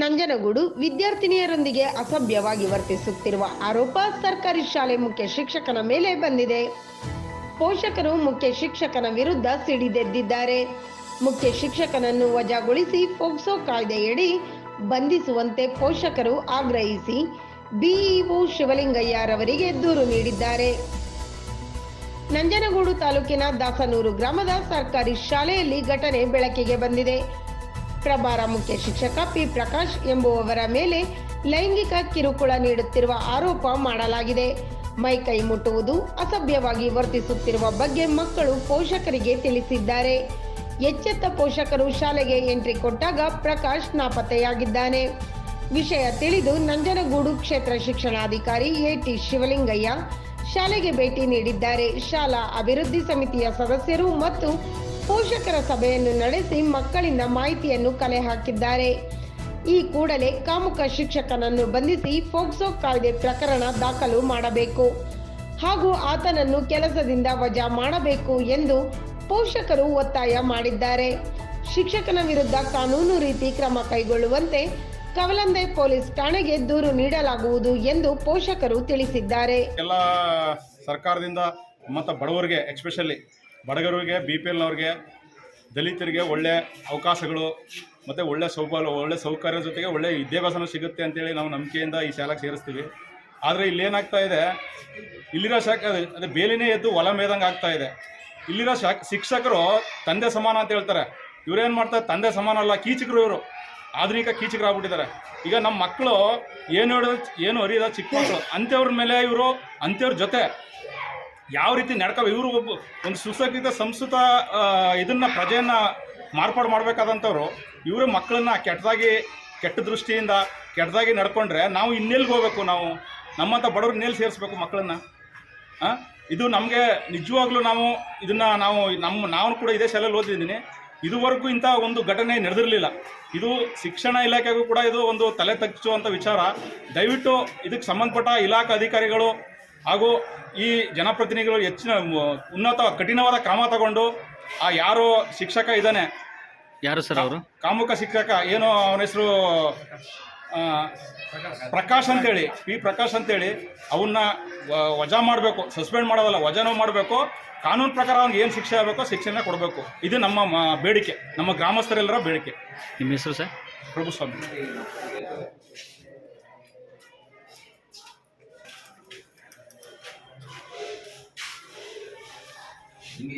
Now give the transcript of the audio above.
ನಂಜನಗೂಡು ವಿದ್ಯಾರ್ಥಿನಿಯರೊಂದಿಗೆ ಅಸಭ್ಯವಾಗಿ ವರ್ತಿಸುತ್ತಿರುವ ಆರೋಪ ಸರ್ಕಾರಿ ಶಾಲೆ ಮುಖ್ಯ ಶಿಕ್ಷಕನ ಮೇಲೆ ಬಂದಿದೆ. ಪೋಷಕರು ಮುಖ್ಯ ಶಿಕ್ಷಕನ ವಿರುದ್ಧ ಸಿಡಿದೆದ್ದಿದ್ದಾರೆ ಮುಖ್ಯ ಶಿಕ್ಷಕನನ್ನು ವಜಾಗೊಳಿಸಿ ಪೋಕ್ಸೋ ಕಾಯ್ದೆಯಡಿ ಬಂಧಿಸುವಂತೆ ಪೋಷಕರು ಆಗ್ರಹಿಸಿ ಬಿಇಒ ಶಿವಲಿಂಗಯ್ಯರವರಿಗೆ ದೂರು ನೀಡಿದ್ದಾರೆ. ನಂಜನಗೂಡು ತಾಲೂಕಿನ ದಾಸನೂರು ಗ್ರಾಮದ ಸರ್ಕಾರಿ ಶಾಲೆಯಲ್ಲಿ ಘಟನೆ ಬೆಳಕಿಗೆ ಬಂದಿದೆ. ಪ್ರಭಾರ ಮುಖ್ಯ ಶಿಕ್ಷಕ ಪಿ ಪ್ರಕಾಶ್ ಎಂಬುವವರ ಮೇಲೆ ಲೈಂಗಿಕ ಕಿರುಕುಳ ನೀಡುತ್ತಿರುವ ಆರೋಪ ಮಾಡಲಾಗಿದೆ. ಮೈಕೈ ಮುಟ್ಟುವುದು ಅಸಭ್ಯವಾಗಿ ವರ್ತಿಸುತ್ತಿರುವ ಬಗ್ಗೆ ಮಕ್ಕಳು ಪೋಷಕರಿಗೆ ತಿಳಿಸಿದ್ದಾರೆ. ಎಚ್ಚೆತ್ತ ಪೋಷಕರು ಶಾಲೆಗೆ ಎಂಟ್ರಿ ಕೊಟ್ಟಾಗ ಪ್ರಕಾಶ್ ನಾಪತ್ತೆಯಾಗಿದ್ದಾನೆ. ವಿಷಯ ತಿಳಿದು ನಂಜನಗೂಡು ಕ್ಷೇತ್ರ ಶಿಕ್ಷಣಾಧಿಕಾರಿ ಎಟಿ ಶಿವಲಿಂಗಯ್ಯ ಶಾಲೆಗೆ ಭೇಟಿ ನೀಡಿದ್ದಾರೆ. ಶಾಲಾ ಅಭಿವೃದ್ಧಿ ಸಮಿತಿಯ ಸದಸ್ಯರು ಮತ್ತು ಪೋಷಕರ ಸಭೆಯನ್ನು ನಡೆಸಿ ಮಕ್ಕಳಿಂದ ಮಾಹಿತಿಯನ್ನು ಕಲೆ ಹಾಕಿದ್ದಾರೆ. ಈ ಕೂಡಲೇ ಕಾಮುಕ ಶಿಕ್ಷಕನನ್ನು ಬಂಧಿಸಿ ಫೋಕ್ಸೋ ಕಾಯ್ದೆ ಪ್ರಕರಣ ದಾಖಲು ಮಾಡಬೇಕು. ಹಾಗೂ ಆತನನ್ನು ಕೆಲಸದಿಂದ ವಜಾ ಮಾಡಬೇಕು ಎಂದು ಪೋಷಕರು ಒತ್ತಾಯ ಮಾಡಿದ್ದಾರೆ. ಶಿಕ್ಷಕನ ವಿರುದ್ಧ ಕಾನೂನು ರೀತಿ ಕ್ರಮ ಕೈಗೊಳ್ಳುವಂತೆ ಕವಲಂದೆ ಪೊಲೀಸ್ ಠಾಣೆಗೆ ದೂರು ನೀಡಲಾಗುವುದು ಎಂದು ಪೋಷಕರು ತಿಳಿಸಿದ್ದಾರೆ. ಎಲ್ಲ ಸರ್ಕಾರದಿಂದ ಮತ್ತು ಬಡವರಿಗೆ, ಎಕ್ಸ್ಪೆಷಲಿ ಬಡಗರಿಗೆ ಬಿ ಪಿ ಎಲ್ನವ್ರಿಗೆ, ದಲಿತರಿಗೆ ಒಳ್ಳೆ ಅವಕಾಶಗಳು ಮತ್ತು ಒಳ್ಳೆ ಸೌಕರ್ಯ ಒಳ್ಳೆ ಸೌಕರ್ಯ ಜೊತೆಗೆ ಒಳ್ಳೆ ವಿದ್ಯಾಭ್ಯಾಸನ ಸಿಗುತ್ತೆ ಅಂತೇಳಿ ನಾವು ನಂಬಿಕೆಯಿಂದ ಈ ಶಾಲೆಗೆ ಸೇರಿಸ್ತೀವಿ. ಆದರೆ ಇಲ್ಲೇನಾಗ್ತಾ ಇದೆ, ಇಲ್ಲಿರೋ ಶಾಖ ಅದೇ ಬೇಲಿನೇ ಎದ್ದು ಹೊಲ ಮೇದಂಗೆ ಆಗ್ತಾ ಇದೆ. ಇಲ್ಲಿರೋ ಶಾ ಶಿಕ್ಷಕರು ತಂದೆ ಸಮಾನ ಅಂತ ಹೇಳ್ತಾರೆ. ಇವ್ರೇನು ಮಾಡ್ತಾರೆ, ತಂದೆ ಸಮಾನ ಅಲ್ಲ, ಕೀಚಕರು ಇವರು. ಆಧುನಿಕ ಕೀಚಕರಾಗ್ಬಿಟ್ಟಿದ್ದಾರೆ ಈಗ ನಮ್ಮ ಮಕ್ಕಳು ಏನು ಹೇಳೋದು ಏನು ಅರಿಯದ ಚಿಕ್ಕ ಮಕ್ಕಳು, ಅಂಥವ್ರ ಮೇಲೆ ಇವರು, ಅಂಥವ್ರ ಜೊತೆ ಯಾವ ರೀತಿ ನಡ್ಕೋ ಇವರು ಒಬ್ಬ ಒಂದು ಸುಸಜ್ಜಿತ ಸಂಸ್ಕೃತ ಇದನ್ನು ಪ್ರಜೆಯನ್ನ ಮಾರ್ಪಾಡು ಮಾಡಬೇಕಾದಂಥವ್ರು ಇವರು ಮಕ್ಕಳನ್ನ ಕೆಟ್ಟದಾಗಿ, ಕೆಟ್ಟ ದೃಷ್ಟಿಯಿಂದ, ಕೆಟ್ಟದಾಗಿ ನಡ್ಕೊಂಡ್ರೆ ನಾವು ಇನ್ನೆಲ್ಲಿಗೆ ಹೋಗ್ಬೇಕು ನಾವು? ನಮ್ಮಂಥ ಬಡವ್ರು ಇನ್ನೆಲ್ಲಿ ಸೇರಿಸ್ಬೇಕು ಮಕ್ಕಳನ್ನ? ಇದು ನಮಗೆ ನಿಜವಾಗ್ಲೂ ನಾವು ಇದನ್ನ ನಾವು ನಮ್ಮ ನಾನು ಕೂಡ ಇದೇ ಶಾಲೆಯಲ್ಲಿ ಓದಿದ್ದೀನಿ. ಇದುವರೆಗೂ ಇಂಥ ಒಂದು ಘಟನೆ ನಡೆದಿರಲಿಲ್ಲ. ಇದು ಶಿಕ್ಷಣ ಇಲಾಖೆಗೂ ಕೂಡ ಇದು ಒಂದು ತಲೆ ತಗ್ಗಿಸುವಂಥ ವಿಚಾರ. ದಯವಿಟ್ಟು ಇದಕ್ಕೆ ಸಂಬಂಧಪಟ್ಟ ಇಲಾಖಾ ಅಧಿಕಾರಿಗಳು ಹಾಗೂ ಈ ಜನಪ್ರತಿನಿಧಿಗಳು ಹೆಚ್ಚಿನ ಉನ್ನತ ಕಠಿಣವಾದ ಕ್ರಮ ತಗೊಂಡು ಆ ಯಾರು ಶಿಕ್ಷಕ ಇದ್ದಾನೆ. ಯಾರು ಸರ್ ಅವರು? ಕಾಮುಕ ಶಿಕ್ಷಕ ಏನು ಅವನ ಹೆಸರು ಪ್ರಕಾಶ್ ಅಂತೇಳಿ ಪಿ ಪ್ರಕಾಶ್ ಅಂತೇಳಿ ಅವನ್ನ ವಜಾ ಮಾಡಬೇಕು ಸಸ್ಪೆಂಡ್ ಮಾಡೋದಲ್ಲ ವಜಾನೂ ಮಾಡಬೇಕು ಕಾನೂನು ಪ್ರಕಾರ ಅವ್ನಿಗೆ ಏನು ಶಿಕ್ಷೆ ಆಗಬೇಕು ಶಿಕ್ಷೆನ ಕೊಡಬೇಕು. ಇದು ನಮ್ಮ ಬೇಡಿಕೆ ನಮ್ಮ ಗ್ರಾಮಸ್ಥರೆಲ್ಲರ ಬೇಡಿಕೆ. ನಿಮ್ಮ ಹೆಸರು ಸರ್? ಪ್ರಭುಸ್ವಾಮಿ. 行不